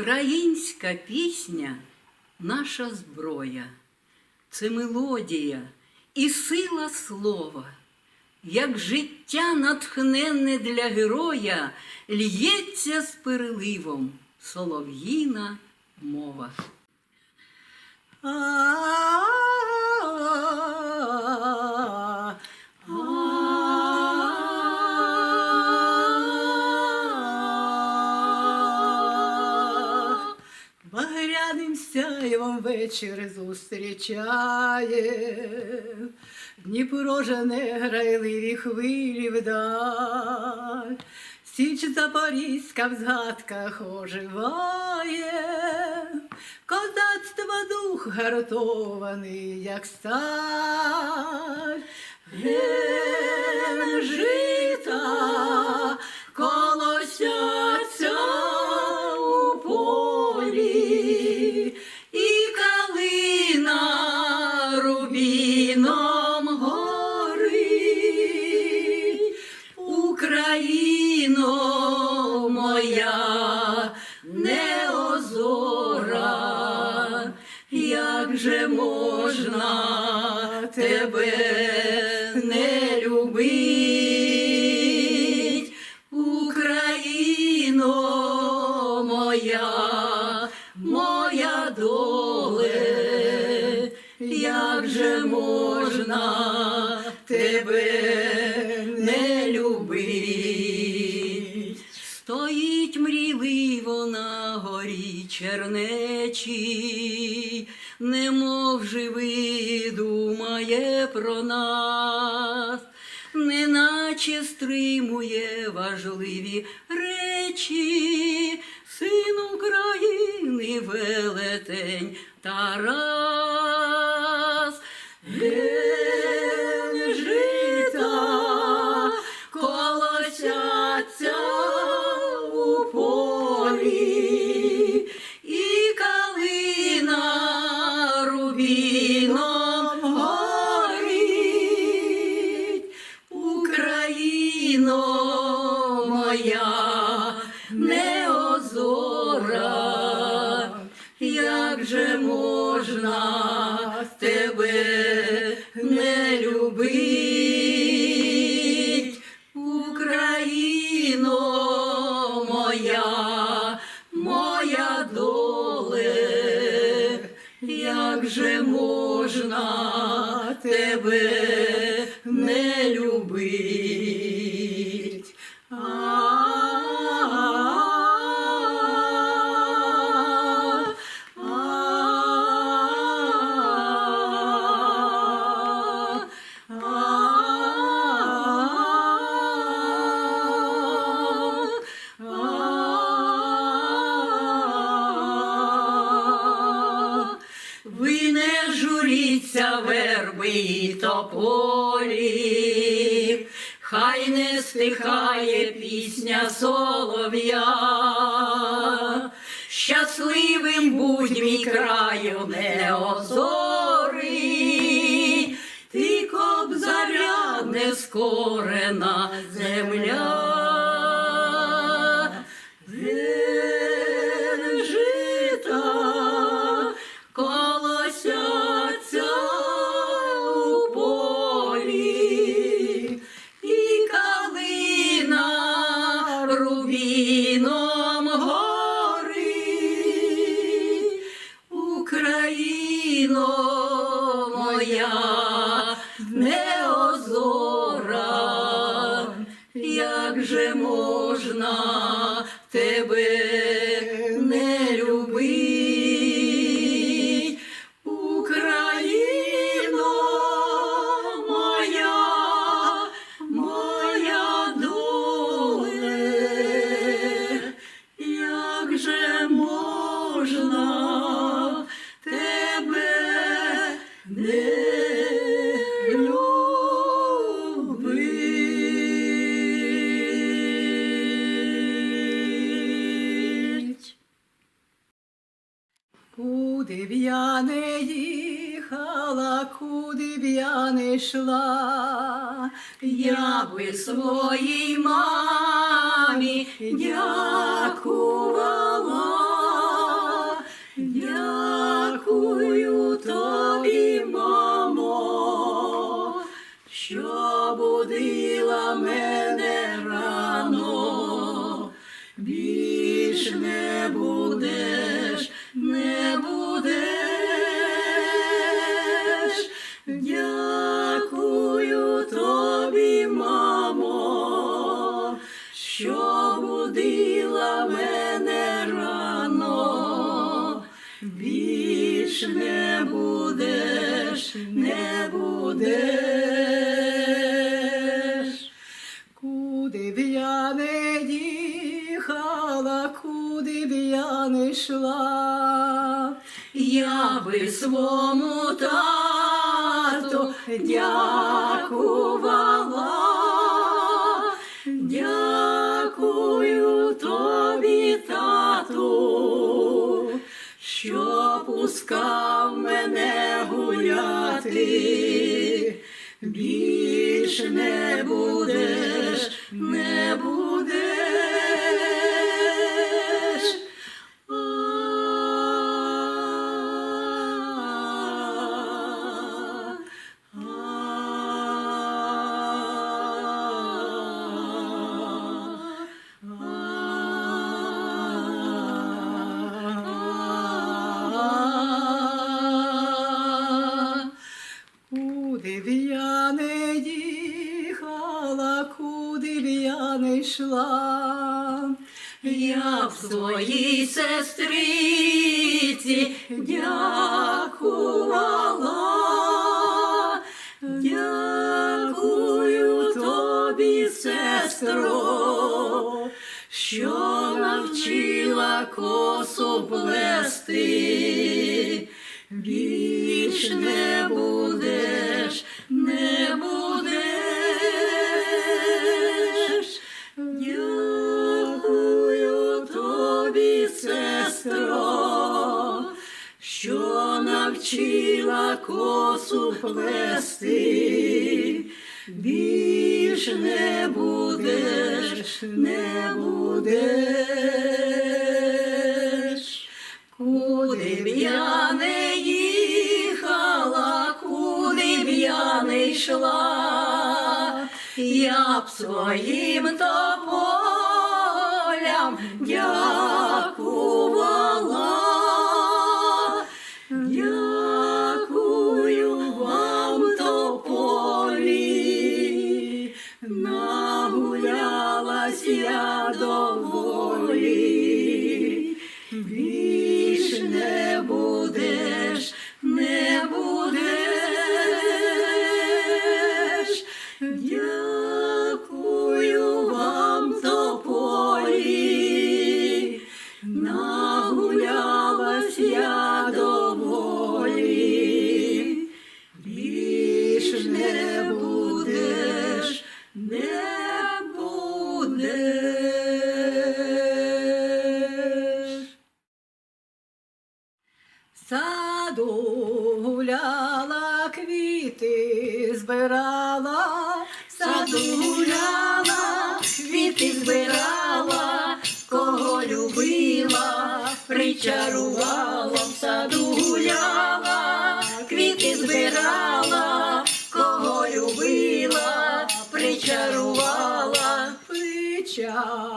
Українська пісня наша зброя, це мелодія і сила слова, як життя натхненне для героя, л'ється з переливом солов'їна мова. Багряним сяєвом вечір зустрічає, Дніпро жене грайливі хвилі вдаль, Січ Запорізька в згадках оживає, Козацтво дух гартований, як сталь. Ген жита як же можна тебе не любить, Україно моя, моя доле, як же можна тебе не любить? Стоїть мрійливо на горі чернечі, немов живий думає про нас, неначе стримує важливі речі, син України велетень Тарас. Україно моя, моя доле, як же можна тебе не любить? Не верби і тополі, хай не стихає пісня солов'я. Щасливим будь мій краю неозорий, ти кобзаря нескорена земля. Куди б я не їхала, куди б я не йшла, я би своїй мамі дякувала, дякую тобі, мамо, що. Більш не будеш, не будеш. Куди б я не їхала, куди б я не йшла, Я би свому тату дякувала, пускав мене гуляти, більш не будеш, не будеш. Я в своїй сестриці дякувала, дякую тобі, сестро, що навчила косу плести, більш плести, більш не будеш, не будеш. Куди б я не їхала, куди б я не йшла, я б своїм квіти збирала, Саду гуляла, квіти збирала, кого любила, причарувала, в саду гуляла, квіти збирала, кого любила, причарувала. причарувала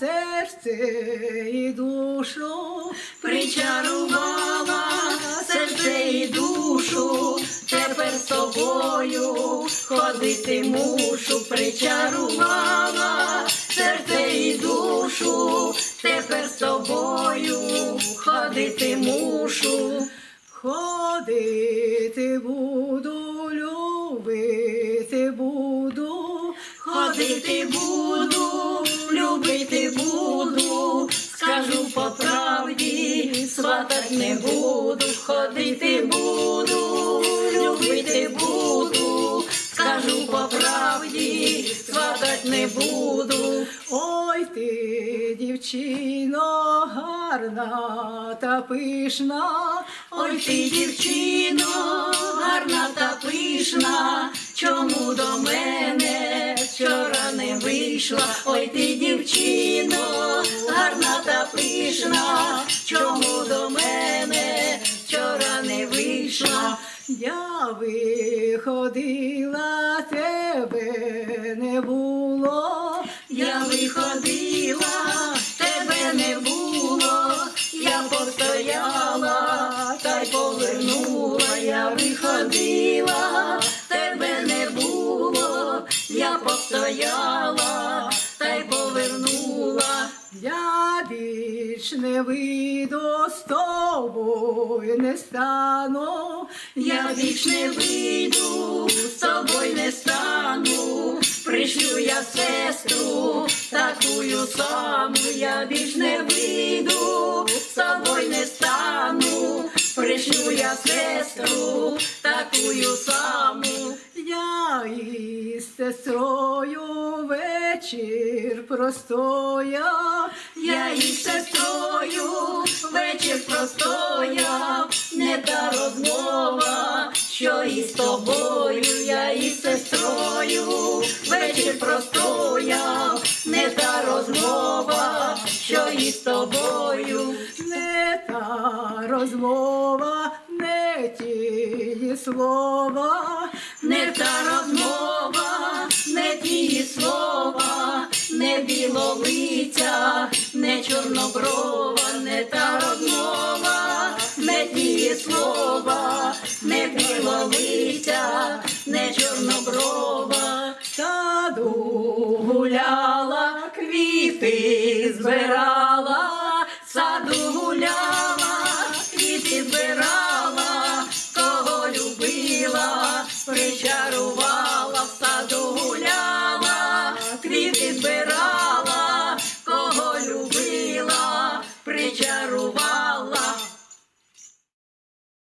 серце і душу, Причарувала тобою ходити мушу, причарувала серце і душу, тепер з тобою ходити мушу. ходити буду, любити буду, Ходити буду, любити буду, скажу по правді, сватать не буду, ходити буду, не буду. Ой ти, дівчино, гарна та пишна, Ой ти, дівчино, гарна та пишна, чому до мене вчора не вийшла? Ой ти, дівчино, гарна та пишна, чому до мене вчора не вийшла? я виходила, тебе не було, Я виходила, тебе не було, я постояла, та й повернула, я виходила, тебе не було, я постояла, та й повернула. я більш не вийду з тобою не стану, Я більш не вийду, з тобою не стану, пришлю я сестру, такую саму, я більш не вийду, з тобою не стану, пришлю я сестру, такую саму. Я із сестрою вечір простоя, Я із сестрою вечір простояв, не та розмова, що із тобою, я із сестрою. Вечір простояв, не та розмова, що із тобою. не та розмова, не ті слова, Не та розмова, не ті слова, не білолиця, не чорноброва, не та розмова, не ті слова, не білолиця, не чорноброва. саду Гуляла, квіти збирала.